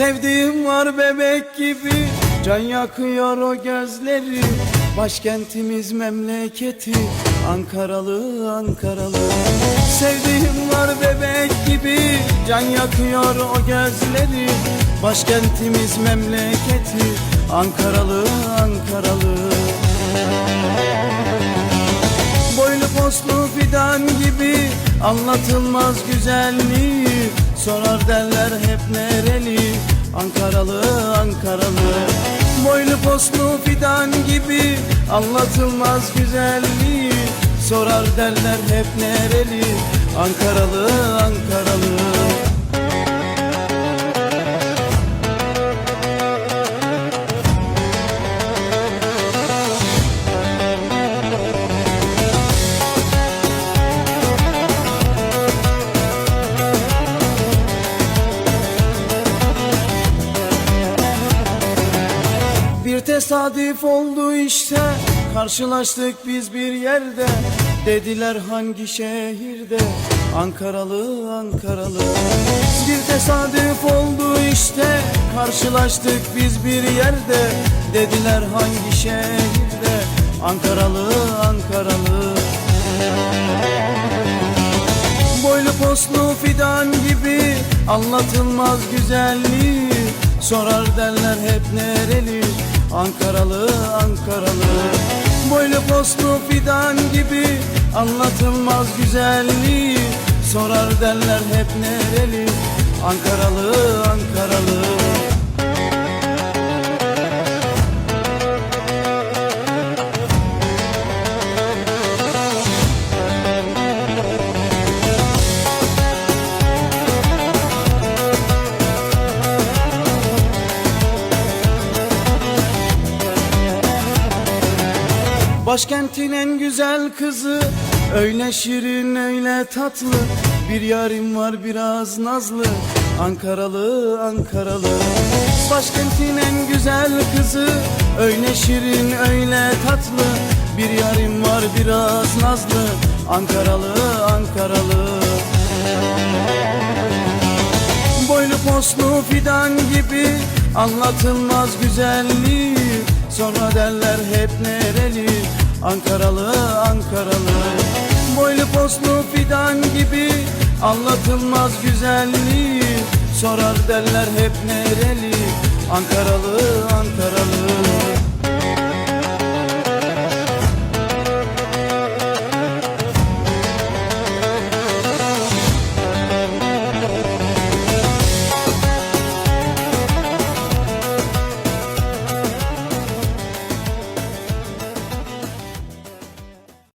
Sevdiğim var bebek gibi Can yakıyor o gözleri. Başkentimiz memleketi Ankaralı Ankaralı. Sevdiğim var bebek gibi Can yakıyor o gözleri. Başkentimiz memleketi Ankaralı Ankaralı. Boylu poslu fidan gibi Anlatılmaz güzelliği Sorar derler hep nereli? Ankaralı Ankaralı. Boylu poslu fidan gibi Anlatılmaz güzelliği. Sorar derler hep nereli? Ankaralı Ankaralı tesadüf oldu işte. Karşılaştık biz bir yerde. Dediler hangi şehirde? Ankaralı Ankaralı. Bir tesadüf oldu işte. Karşılaştık biz bir yerde. Dediler hangi şehirde? Ankaralı Ankaralı. Boylu poslu fidan gibi Anlatılmaz güzelliği. Sorar derler hep nereli Ankaralı Ankaralı. Boylu poslu fidan gibi Anlatılmaz güzelliği Sorar derler hep nereli? Ankaralı Başkentin en güzel kızı. Öyle şirin öyle tatlı. Bir yarim var biraz nazlı. Ankaralı Ankaralı. Başkentin en güzel kızı. Öyle şirin öyle tatlı. Bir yarim var biraz nazlı. Ankaralı Ankaralı. Boylu poslu fidan gibi Anlatılmaz güzelliği. Sonra derler hep nereli Ankaralı Ankaralı. Boylu poslu fidan gibi Anlatılmaz güzelliği. Sorar derler hep nereli? Ankaralı